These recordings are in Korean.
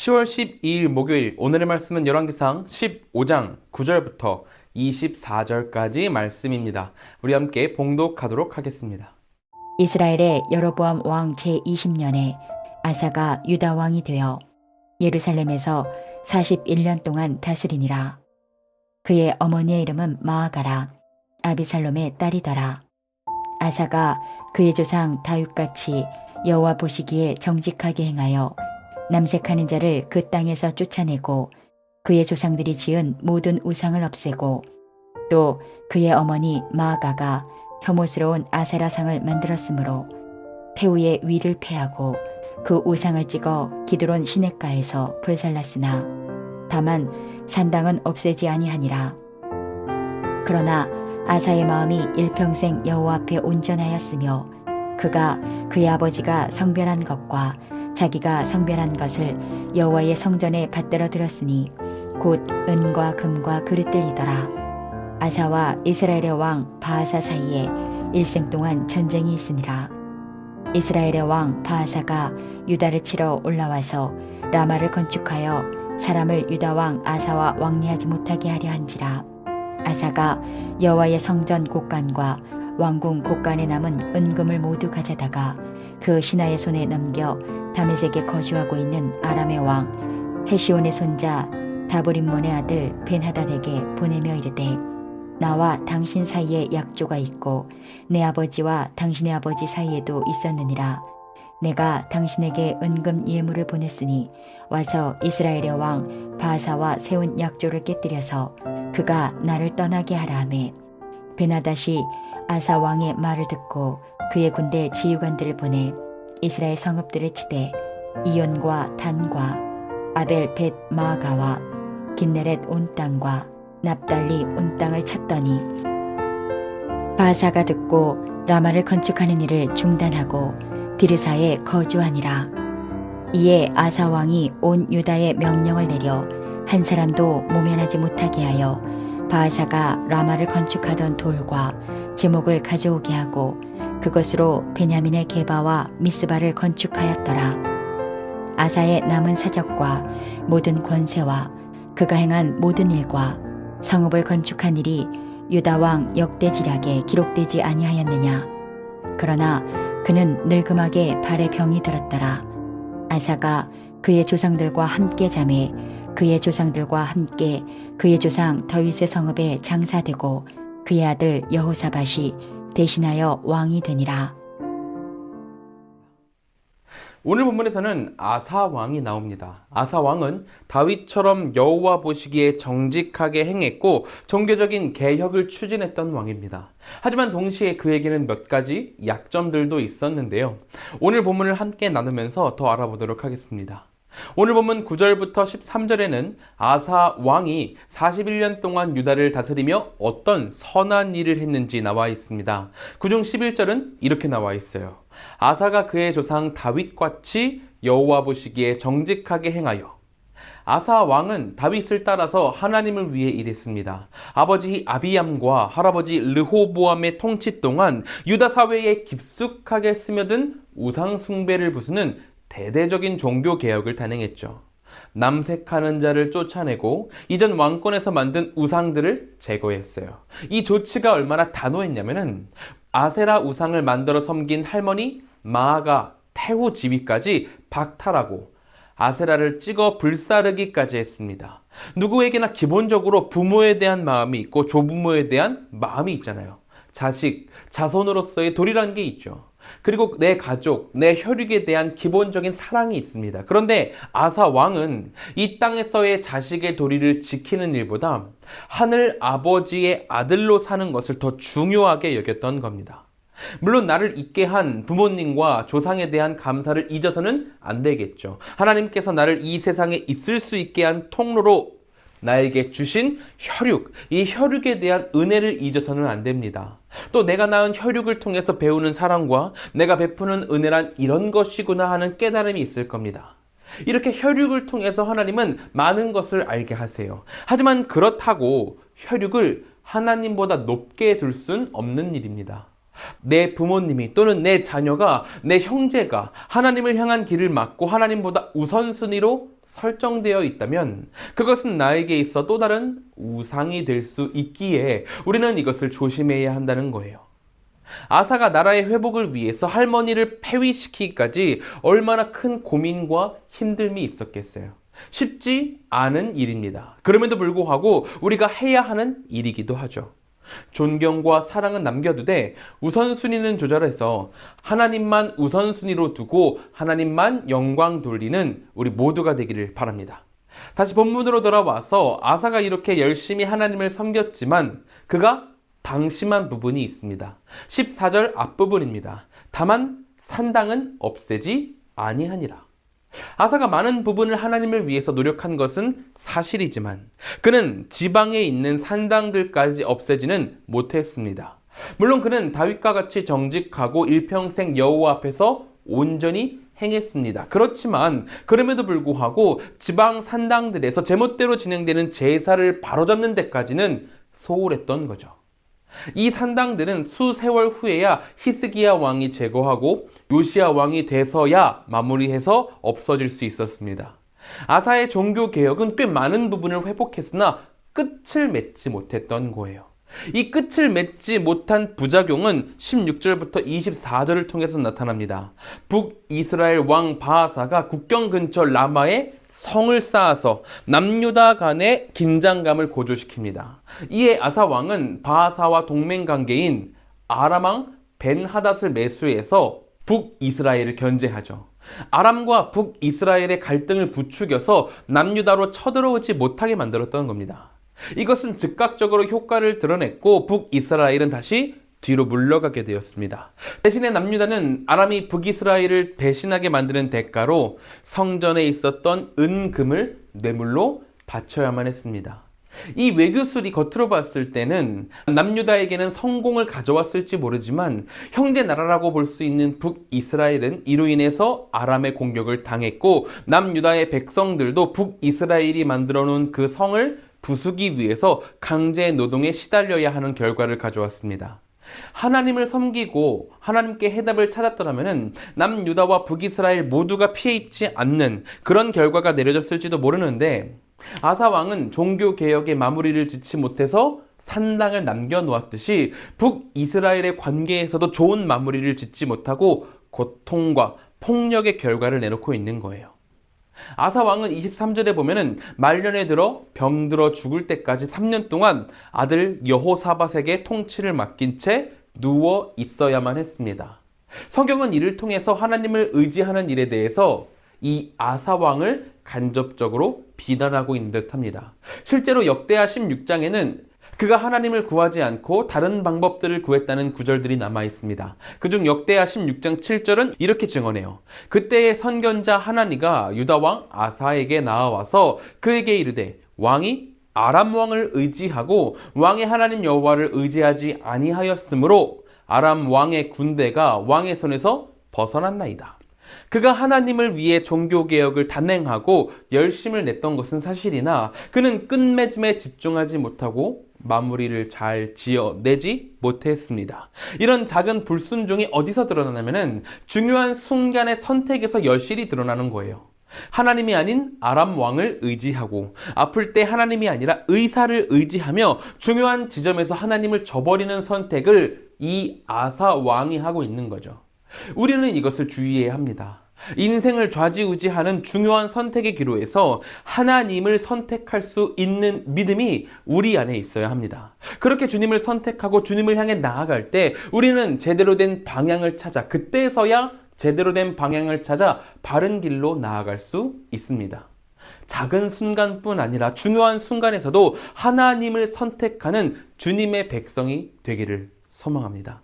10월 12일 목요일 오늘의 말씀은 열왕기상 15장 9절부터 24절까지 말씀입니다. 우리 함께 봉독하도록 하겠습니다. 이스라엘의 여로보암 왕 제20년에 아사가 유다 왕이 되어 예루살렘에서 41년 동안 다스리니라. 그의 어머니의 이름은 마아가라. 아비살롬의 딸이더라. 아사가 그의 조상 다윗같이 여호와 보시기에 정직하게 행하여 남색하는 자를 그 땅에서 쫓아내고 그의 조상들이 지은 모든 우상을 없애고 또 그의 어머니 마아가가 혐오스러운 아세라상을 만들었으므로 태우의 위를 패하고 그 우상을 찍어 기드론 시냇가에서 불살랐으나 다만 산당은 없애지 아니하니라. 그러나 아사의 마음이 일평생 여호와 앞에 온전하였으며 그가 그의 아버지가 성별한 것과 자기가 성별한 것을 여호와의 성전에 받들어 들었으니 곧 은과 금과 그릇들이더라 아사와 이스라엘의 왕 바하사 사이에 일생 동안 전쟁이 있으니라. 이스라엘의 왕 바하사가 유다를 치러 올라와서 라마를 건축하여 사람을 유다 왕 아사와 왕래하지 못하게 하려 한지라. 아사가 여호와의 성전 곳간과 왕궁 곳간에 남은 은금을 모두 가져다가 그 신하의 손에 넘겨 다메섹에 거주하고 있는 아람의 왕 헤시온의 손자 다브림몬의 아들 벤하다에게 보내며 이르되 나와 당신 사이에 약조가 있고 내 아버지와 당신의 아버지 사이에도 있었느니라. 내가 당신에게 은금 예물을 보냈으니 와서 이스라엘의 왕 바사와 세운 약조를 깨뜨려서 그가 나를 떠나게 하라 하매 베나다시 아사 왕의 말을 듣고 그의 군대 지휘관들을 보내 이스라엘 성읍들을 치되 이온과 단과 아벨 벳 마가와 긴네렛 온 땅과 납달리 온 땅을 쳤더니 바사가 듣고 라마를 건축하는 일을 중단하고 디르사에 거주하니라. 이에 아사 왕이 온 유다에 명령을 내려 한 사람도 모면하지 못하게 하여 바사가 라마를 건축하던 돌과 제목을 가져오게 하고 그것으로 베냐민의 게바와 미스바를 건축하였더라. 아사의 남은 사적과 모든 권세와 그가 행한 모든 일과 성읍을 건축한 일이 유다 왕 역대 지략에 기록되지 아니하였느냐 그러나 그는 늙음하게 발에 병이 들었더라 아사가 그의 조상들과 함께 잠에 그의 조상들과 함께 그의 조상 더윗의 성읍에 장사되고 그의 아들 여호사밧이 대신하여 왕이 되니라 오늘 본문에서는 아사 왕이 나옵니다. 아사 왕은 다윗처럼 여호와 보시기에 정직하게 행했고 종교적인 개혁을 추진했던 왕입니다. 하지만 동시에 그에게는 몇 가지 약점들도 있었는데요. 오늘 본문을 함께 나누면서 더 알아보도록 하겠습니다. 오늘 본문 9절부터 13절에는 아사 왕이 41년 동안 유다를 다스리며 어떤 선한 일을 했는지 나와 있습니다. 그중 11절은 이렇게 나와 있어요. 아사가 그의 조상 다윗같이 여호와 보시기에 정직하게 행하여 아사 왕은 다윗을 따라서 하나님을 위해 일했습니다. 아버지 아비암과 할아버지 르호보암의 통치 동안 유다 사회에 깊숙하게 스며든 우상 숭배를 부수는 대대적인 종교 개혁을 단행했죠. 남색하는 자를 쫓아내고 이전 왕권에서 만든 우상들을 제거했어요. 이 조치가 얼마나 단호했냐면은 아세라 우상을 만들어 섬긴 할머니 마아가 태후 지위까지 박탈하고 아세라를 찍어 불사르기까지 했습니다. 누구에게나 기본적으로 부모에 대한 마음이 있고 조부모에 대한 마음이 있잖아요. 자식, 자손으로서의 도리라는 게 있죠. 그리고 내 가족, 내 혈육에 대한 기본적인 사랑이 있습니다. 그런데 아사 왕은 이 땅에서의 자식의 도리를 지키는 일보다 하늘 아버지의 아들로 사는 것을 더 중요하게 여겼던 겁니다. 물론 나를 있게 한 부모님과 조상에 대한 감사를 잊어서는 안 되겠죠. 하나님께서 나를 이 세상에 있을 수 있게 한 통로로 나에게 주신 혈육, 이 혈육에 대한 은혜를 잊어서는 안 됩니다. 또 내가 낳은 혈육을 통해서 배우는 사랑과 내가 베푸는 은혜란 이런 것이구나 하는 깨달음이 있을 겁니다. 이렇게 혈육을 통해서 하나님은 많은 것을 알게 하세요. 하지만 그렇다고 혈육을 하나님보다 높게 둘 순 없는 일입니다. 내 부모님이 또는 내 자녀가 내 형제가 하나님을 향한 길을 막고 하나님보다 우선순위로 설정되어 있다면 그것은 나에게 있어 또 다른 우상이 될 수 있기에 우리는 이것을 조심해야 한다는 거예요. 아사가 나라의 회복을 위해서 할머니를 폐위시키기까지 얼마나 큰 고민과 힘듦이 있었겠어요. 쉽지 않은 일입니다. 그럼에도 불구하고 우리가 해야 하는 일이기도 하죠. 존경과 사랑은 남겨두되 우선순위는 조절해서 하나님만 우선순위로 두고 하나님만 영광 돌리는 우리 모두가 되기를 바랍니다. 다시 본문으로 돌아와서 아사가 이렇게 열심히 하나님을 섬겼지만 그가 방심한 부분이 있습니다. 14절 앞부분입니다. 다만 산당은 없애지 아니하니라. 아사가 많은 부분을 하나님을 위해서 노력한 것은 사실이지만 그는 지방에 있는 산당들까지 없애지는 못했습니다. 물론 그는 다윗과 같이 정직하고 일평생 여호와 앞에서 온전히 행했습니다. 그렇지만 그럼에도 불구하고 지방 산당들에서 제멋대로 진행되는 제사를 바로잡는 데까지는 소홀했던 거죠. 이 산당들은 수세월 후에야 히스기야 왕이 제거하고 요시야 왕이 돼서야 마무리해서 없어질 수 있었습니다. 아사의 종교 개혁은 꽤 많은 부분을 회복했으나 끝을 맺지 못했던 거예요. 이 끝을 맺지 못한 부작용은 16절부터 24절을 통해서 나타납니다. 북이스라엘 왕 바하사가 국경 근처 라마에 성을 쌓아서 남유다 간의 긴장감을 고조시킵니다. 이에 아사 왕은 바하사와 동맹 관계인 아람왕 벤하닷을 매수해서 북이스라엘을 견제하죠. 아람과 북이스라엘의 갈등을 부추겨서 남유다로 쳐들어오지 못하게 만들었던 겁니다. 이것은 즉각적으로 효과를 드러냈고 북이스라엘은 다시 뒤로 물러가게 되었습니다. 대신에 남유다는 아람이 북이스라엘을 배신하게 만드는 대가로 성전에 있었던 은금을 뇌물로 바쳐야만 했습니다. 이 외교술이 겉으로 봤을 때는 남유다에게는 성공을 가져왔을지 모르지만 형제 나라라고 볼 수 있는 북이스라엘은 이로 인해서 아람의 공격을 당했고 남유다의 백성들도 북이스라엘이 만들어 놓은 그 성을 부수기 위해서 강제 노동에 시달려야 하는 결과를 가져왔습니다. 하나님을 섬기고 하나님께 해답을 찾았더라면 남유다와 북이스라엘 모두가 피해 입지 않는 그런 결과가 내려졌을지도 모르는데 아사 왕은 종교 개혁의 마무리를 짓지 못해서 산당을 남겨놓았듯이 북이스라엘의 관계에서도 좋은 마무리를 짓지 못하고 고통과 폭력의 결과를 내놓고 있는 거예요. 아사 왕은 23절에 보면은 말년에 들어 병들어 죽을 때까지 3년 동안 아들 여호사밧에게 통치를 맡긴 채 누워 있어야만 했습니다. 성경은 이를 통해서 하나님을 의지하는 일에 대해서 이 아사 왕을 간접적으로 비난하고 있는 듯합니다. 실제로 역대하 16장에는 그가 하나님을 구하지 않고 다른 방법들을 구했다는 구절들이 남아 있습니다. 그중 역대하 16장 7절은 이렇게 증언해요. 그때의 선견자 하나니가 유다 왕 아사에게 나와서 그에게 이르되 왕이 아람 왕을 의지하고 왕의 하나님 여호와를 의지하지 아니하였으므로 아람 왕의 군대가 왕의 손에서 벗어났나이다. 그가 하나님을 위해 종교 개혁을 단행하고 열심을 냈던 것은 사실이나 그는 끝맺음에 집중하지 못하고 마무리를 잘 지어내지 못했습니다. 이런 작은 불순종이 어디서 드러나냐면은 중요한 순간의 선택에서 여실히 드러나는 거예요. 하나님이 아닌 아람 왕을 의지하고 아플 때 하나님이 아니라 의사를 의지하며 중요한 지점에서 하나님을 저버리는 선택을 이 아사 왕이 하고 있는 거죠. 우리는 이것을 주의해야 합니다. 인생을 좌지우지하는 중요한 선택의 기로에서 하나님을 선택할 수 있는 믿음이 우리 안에 있어야 합니다. 그렇게 주님을 선택하고 주님을 향해 나아갈 때 우리는 제대로 된 방향을 찾아 그때서야 제대로 된 방향을 찾아 바른 길로 나아갈 수 있습니다. 작은 순간뿐 아니라 중요한 순간에서도 하나님을 선택하는 주님의 백성이 되기를 소망합니다.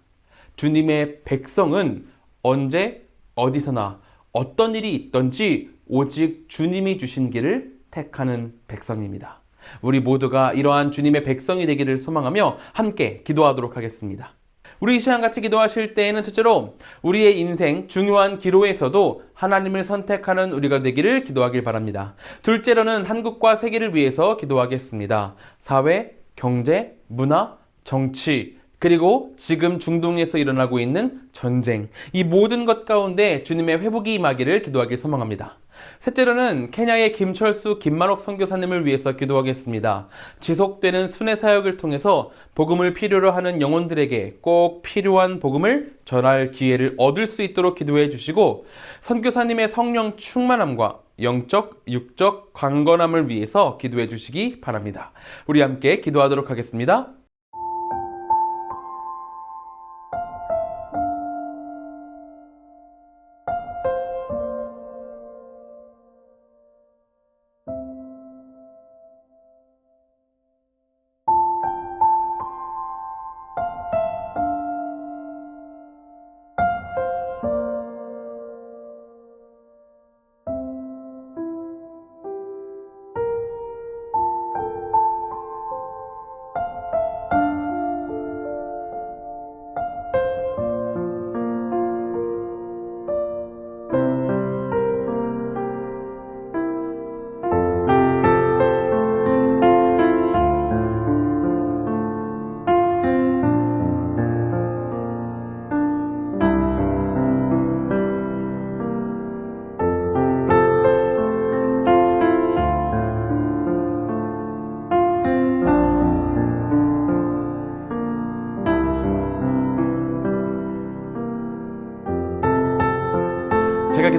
주님의 백성은 언제 어디서나 어떤 일이 있던지 오직 주님이 주신 길을 택하는 백성입니다. 우리 모두가 이러한 주님의 백성이 되기를 소망하며 함께 기도하도록 하겠습니다. 우리 이 시간 같이 기도하실 때에는 첫째로 우리의 인생 중요한 기로에서도 하나님을 선택하는 우리가 되기를 기도하길 바랍니다. 둘째로는 한국과 세계를 위해서 기도하겠습니다. 사회, 경제, 문화, 정치, 그리고 지금 중동에서 일어나고 있는 전쟁, 이 모든 것 가운데 주님의 회복이 임하기를 기도하길 소망합니다. 셋째로는 케냐의 김철수, 김만옥 선교사님을 위해서 기도하겠습니다. 지속되는 순회 사역을 통해서 복음을 필요로 하는 영혼들에게 꼭 필요한 복음을 전할 기회를 얻을 수 있도록 기도해 주시고 선교사님의 성령 충만함과 영적, 육적 강건함을 위해서 기도해 주시기 바랍니다. 우리 함께 기도하도록 하겠습니다.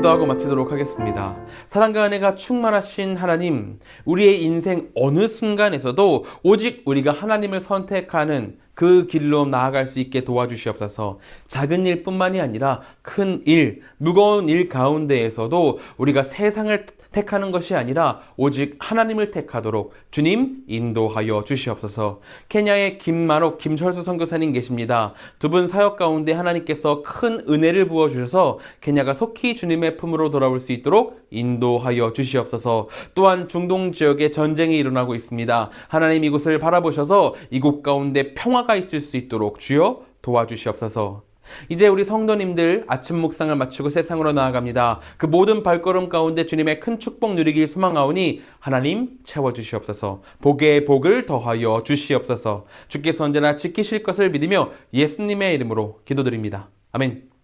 기도하고 마치도록 하겠습니다. 사랑과 은혜가 충만하신 하나님, 우리의 인생 어느 순간에서도 오직 우리가 하나님을 선택하는 그 길로 나아갈 수 있게 도와주시옵소서. 작은 일뿐만이 아니라 큰 일, 무거운 일 가운데에서도 우리가 세상을 택하는 것이 아니라 오직 하나님을 택하도록 주님 인도하여 주시옵소서. 케냐의 김만옥, 김철수 선교사님 계십니다. 두 분 사역 가운데 하나님께서 큰 은혜를 부어 주셔서 케냐가 속히 주님의 품으로 돌아올 수 있도록 인도하여 주시옵소서. 또한 중동 지역에 전쟁이 일어나고 있습니다. 하나님 이곳을 바라보셔서 이곳 가운데 평화가 있을 수 있도록 주여 도와주시옵소서. 이제 우리 성도님들 아침 묵상을 마치고 세상으로 나아갑니다. 그 모든 발걸음 가운데 주님의 큰 축복 누리길 소망하오니 하나님 채워주시옵소서. 복의 복을 더하여 주시옵소서. 주께서 언제나 지키실 것을 믿으며 예수님의 이름으로 기도드립니다. 아멘.